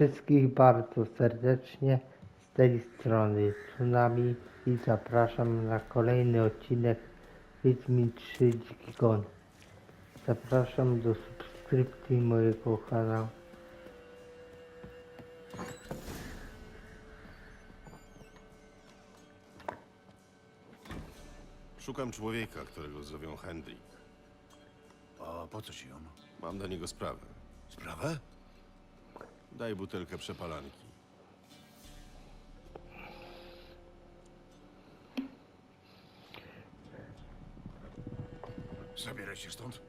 Wszystkich bardzo serdecznie z tej strony Tsunami i zapraszam na kolejny odcinek Wiedźmin 3 Dziki Gon. Zapraszam do subskrypcji mojego kanału. Szukam człowieka, którego zowią Hendrik. A po co ci on? Mam do niego sprawę. Sprawę? Daj butelkę przepalanki. Zabieraj się stąd.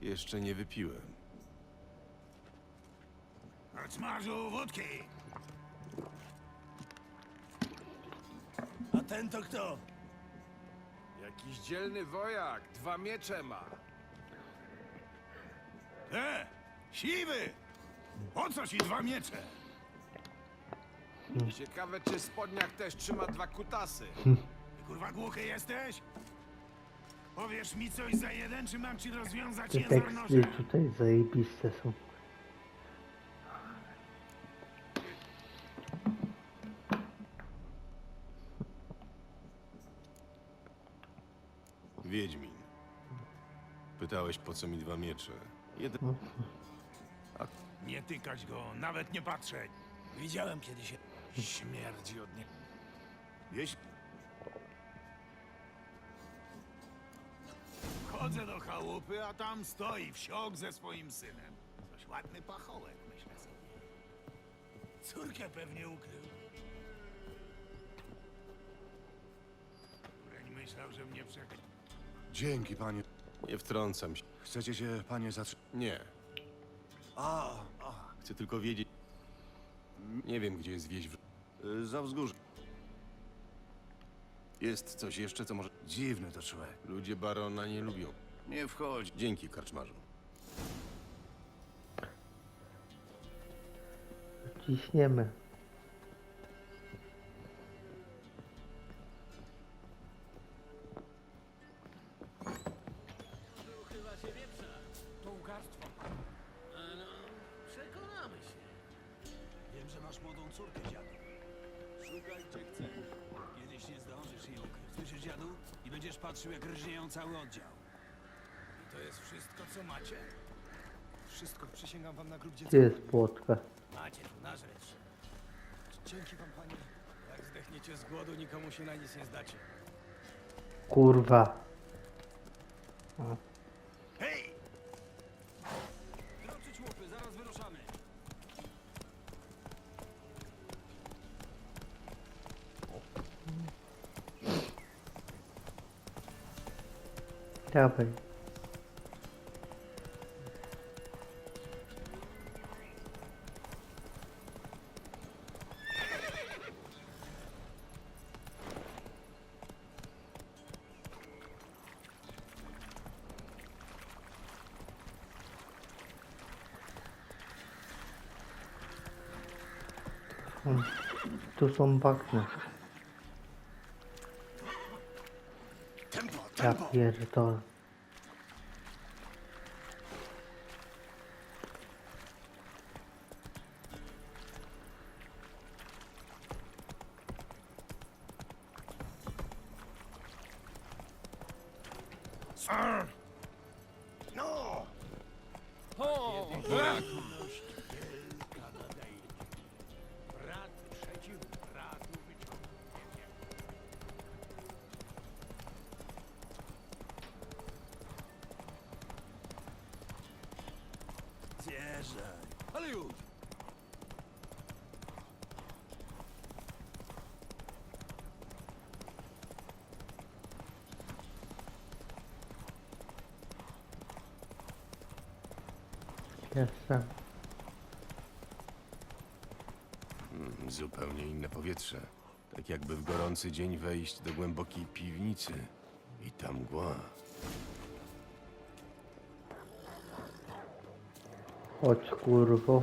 Jeszcze nie wypiłem. Smażu wódki! A ten to kto? Jakiś dzielny wojak, dwa miecze ma. E! Siwy! Po co ci dwa miecze? Ciekawe, czy w spodniach też trzyma dwa kutasy. Ty kurwa głuchy jesteś? Powiesz mi coś za jeden, czy mam ci rozwiązać Te język teksty nożem? tutaj zajebiste są. Wiedźmin. Pytałeś, po co mi dwa miecze. Jeden... Nie tykać go, nawet nie patrzeć. Widziałem kiedyś. Śmierdzi od niego. Jeśli... Chodzę do chałupy, a tam stoi wsiok ze swoim synem. Coś ładny pachołek, myślę sobie. Córkę pewnie ukrył. Kureń myślał, że mnie przekrył. Dzięki, panie. Nie wtrącam się. Chcecie się, panie, zatrzymać? Nie. A, a, Chcę tylko wiedzieć... Nie wiem, gdzie jest wieś w... y, za wzgórze. Jest coś jeszcze, co może... Dziwny to człowiek. Ludzie barona nie lubią. Nie wchodź. Dzięki, karczmarzu. Ciśniemy. Masz młodą córkę, dziadu. Szukaj gdzie chcesz. Kiedyś nie zdążysz jej ukryć. Słyszysz, dziadu? I będziesz patrzył, jak rżnieją cały oddział. I to jest wszystko, co macie? Wszystko, przysięgam wam na grób dziecka. Jest płotka? Macie tu nażreć się. Dzięki wam, panie. Jak zdechniecie z głodu, nikomu się na nic nie zdacie. Kurwa. Dawaj. Mm, Tu są bagna. enfermo. Pierdo. ¡No! ¡Oh! Jestem. Mm, zupełnie inne powietrze. Tak jakby w gorący dzień wejść do głębokiej piwnicy. I tam mgła. Chodź kurwo.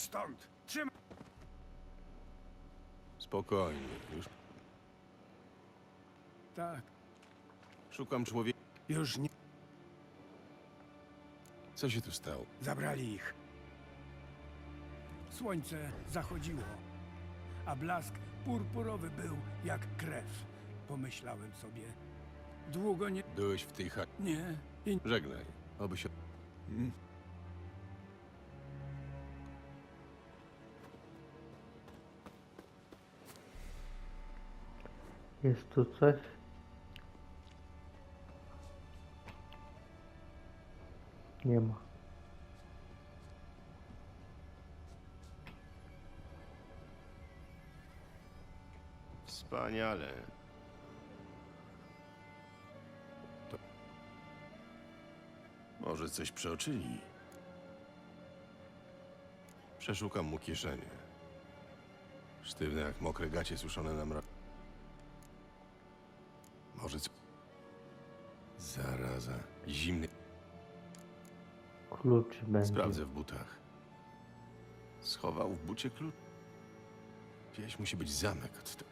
Stąd! Trzymaj! Spokojnie, już Tak, szukam człowieka. już nie... Co się tu stało? Zabrali ich. Słońce zachodziło, a blask purpurowy był jak krew. Pomyślałem sobie. Długo nie... Byłeś w tej chacie. Nie. I... Żegnaj. Oby się... Jest tu coś? Nie ma. Wspaniale. To... Może coś przeoczyli? Przeszukam mu kieszenie. Sztywne jak mokre gacie suszone na mro... Zimny. Klucz będzie. Sprawdzę w butach. Schował w bucie klucz. Gdzieś musi być zamek od tego.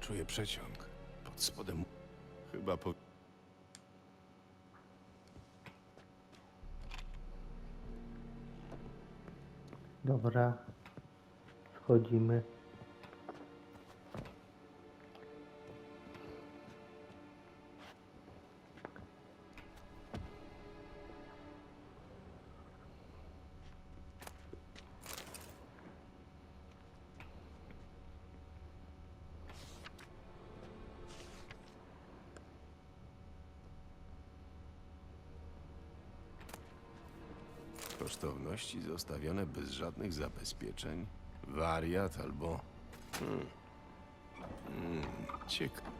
Czuję przeciąg. Pod spodem. Chyba po... Dobra. Wchodzimy. Kosztowności zostawione bez żadnych zabezpieczeń. Wariat albo... Hmm. Hmm, ciekawe.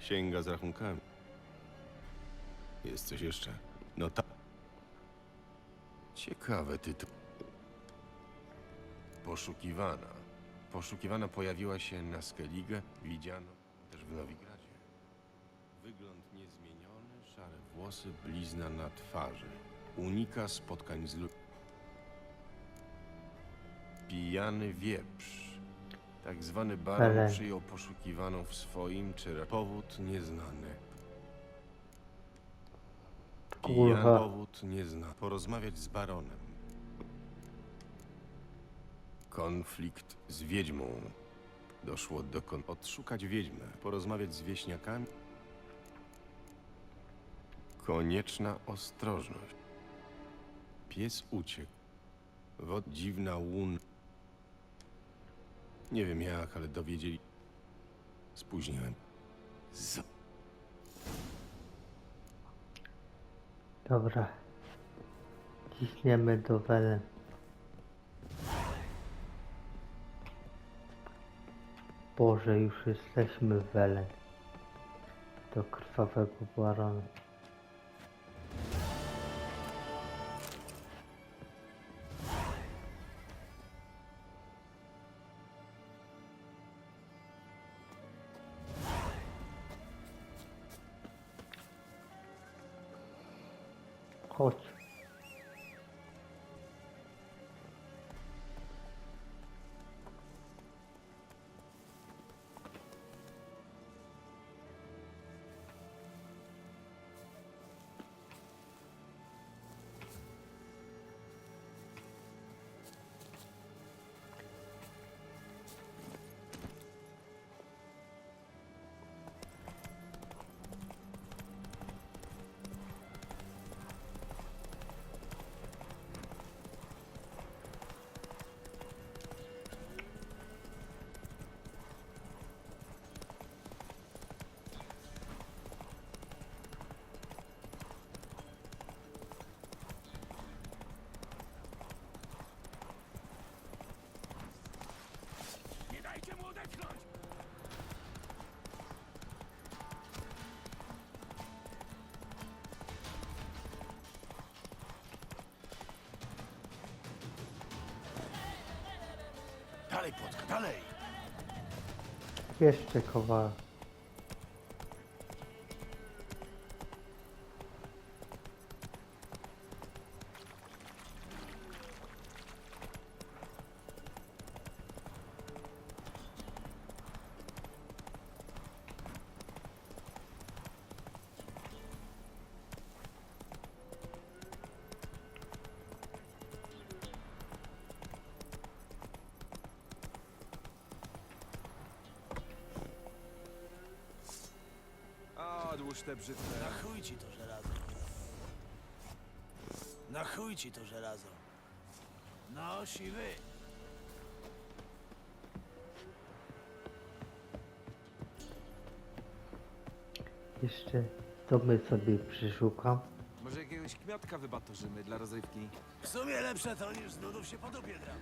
Księga z rachunkami. Jest coś jeszcze? No tak. Ciekawe tytuł. Poszukiwana. Poszukiwana pojawiła się na Skellige, widziano też w Nowigradzie. Wygląd niezmieniony, szare włosy, blizna na twarzy. Unika spotkań z ludźmi. Pijany wieprz. Tak zwany baron Ale- przyjął poszukiwaną w swoim, czy ra- powód nieznany. Kurwa. powód nieznany. Porozmawiać z baronem. Konflikt z wiedźmą. Doszło do kon... Odszukać wiedźmę. Porozmawiać z wieśniakami. Konieczna ostrożność. Pies uciekł. Wod dziwna łun. Nie wiem jak, ale dowiedzieli. Spóźniłem. Z... Dobra. Ciśniemy do Welen. Boże, już jesteśmy w Welen. Do krwawego barona. Chodź. Płotka, dalej! Jeszcze kowal. Odłóż te brzydkie. Na chuj ci to żelazo. Na chuj ci to żelazo. No, siwy. Jeszcze to my sobie przeszukam. Może jakiegoś kmiatka wybatorzymy dla rozrywki? W sumie lepsze to niż z nudów się po dupie gram.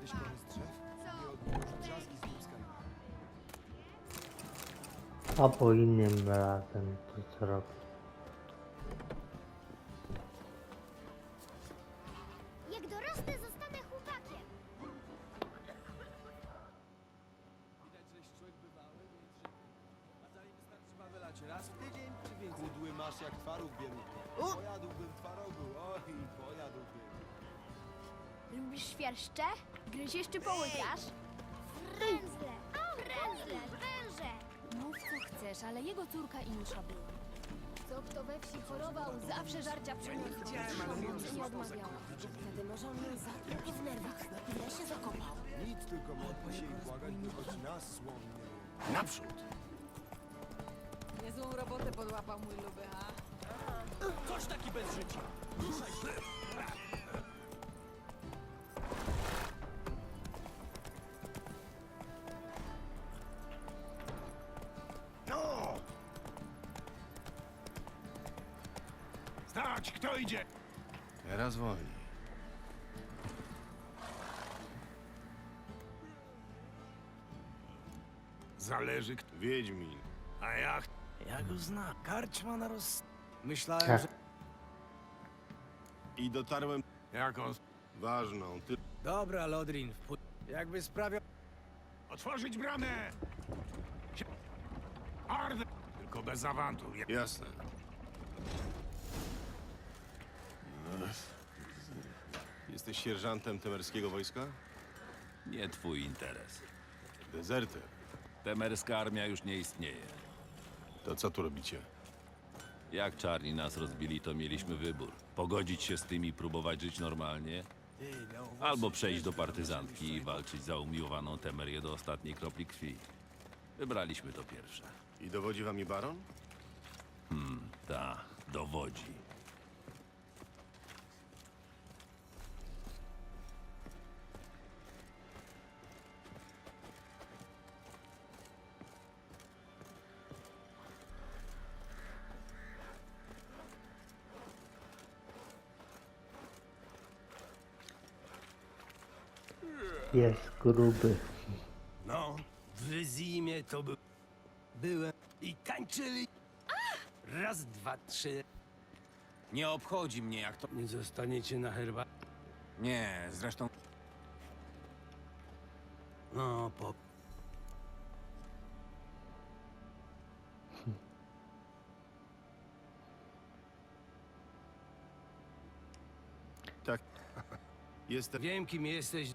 Kiedyś z drzew? Drzazgi z. A po innym razem to co robię. Jak dorosnę, zostanę chłopakiem. Widać, że człowiek bywały, więc że... A zanim wystarczy wawelać raz w tydzień, czy więcej? Kudły masz jak twaróg bierutki. Pojadłbym twarogu, oj, pojadłbym. Lubisz świerszcze? Gryziesz czy połykasz? Frędzle, frędzle, węże. Mów co chcesz, ale jego córka insza była. Co kto we wsi chorował, zawsze żarcia przyniósł. Nic nie odmawiała. Wtedy może on ją zatruł w nerwach i ja się zakopał. Nic, tylko modli się i błagać, choć nas słom nie Naprzód! Niezłą robotę podłapał mój luby, a? Coś taki bez życia. No! Stać, kto idzie? Teraz wolniej. Zależy kto. Wiedźmin. A ja... Ja go znam. Karczma na roz... Myślałem, Tak. że... I dotarłem Jaką... ważną, ty... Dobra, Lodrin, wpój... Jakby sprawiał... Otworzyć bramę! Ardę! Tylko bez awantur. Ja- Jasne. Jesteś sierżantem temerskiego wojska? Nie twój interes. Dezerter. Temerska armia już nie istnieje. To co tu robicie? Jak czarni nas rozbili, to mieliśmy wybór. Pogodzić się z tym i próbować żyć normalnie, albo przejść do partyzantki i walczyć za umiłowaną Temerię do ostatniej kropli krwi. Wybraliśmy to pierwsze. I dowodzi wami baron? Ta, dowodzi. Jest gruby. No, w zimie to by... byłem i tańczyli. Raz, dwa, trzy. Nie obchodzi mnie jak to. Nie zostaniecie na herba. Nie, zresztą. No, po... Tak. Jestem... Wiem, kim jesteś.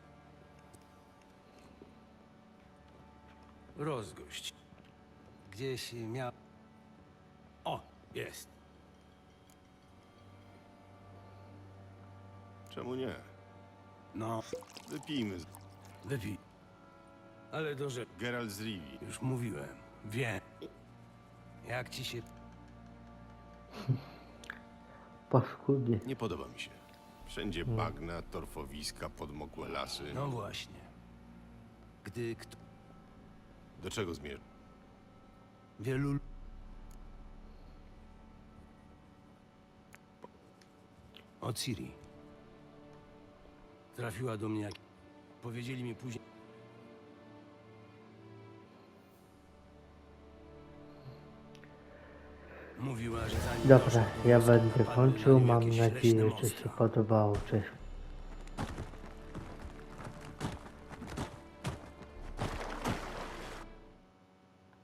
Rozgość. Gdzieś miał... O, jest. Czemu nie? No, Wypijmy. z- wypij. Ale do rzeczy. Geralt z Rivi. Już mówiłem. Wiem. Jak ci się... Paskudnie. Nie podoba mi się. Wszędzie bagna, torfowiska, podmokłe lasy. No właśnie. Gdy kto... Do czego zmierz? Wielu... O Ciri. Trafiła do mnie jak... Powiedzieli mi później... Mówiła, że zanim Dobra, doszło do ja będę kończył. Mam nadzieję, że się podobało. Cześć.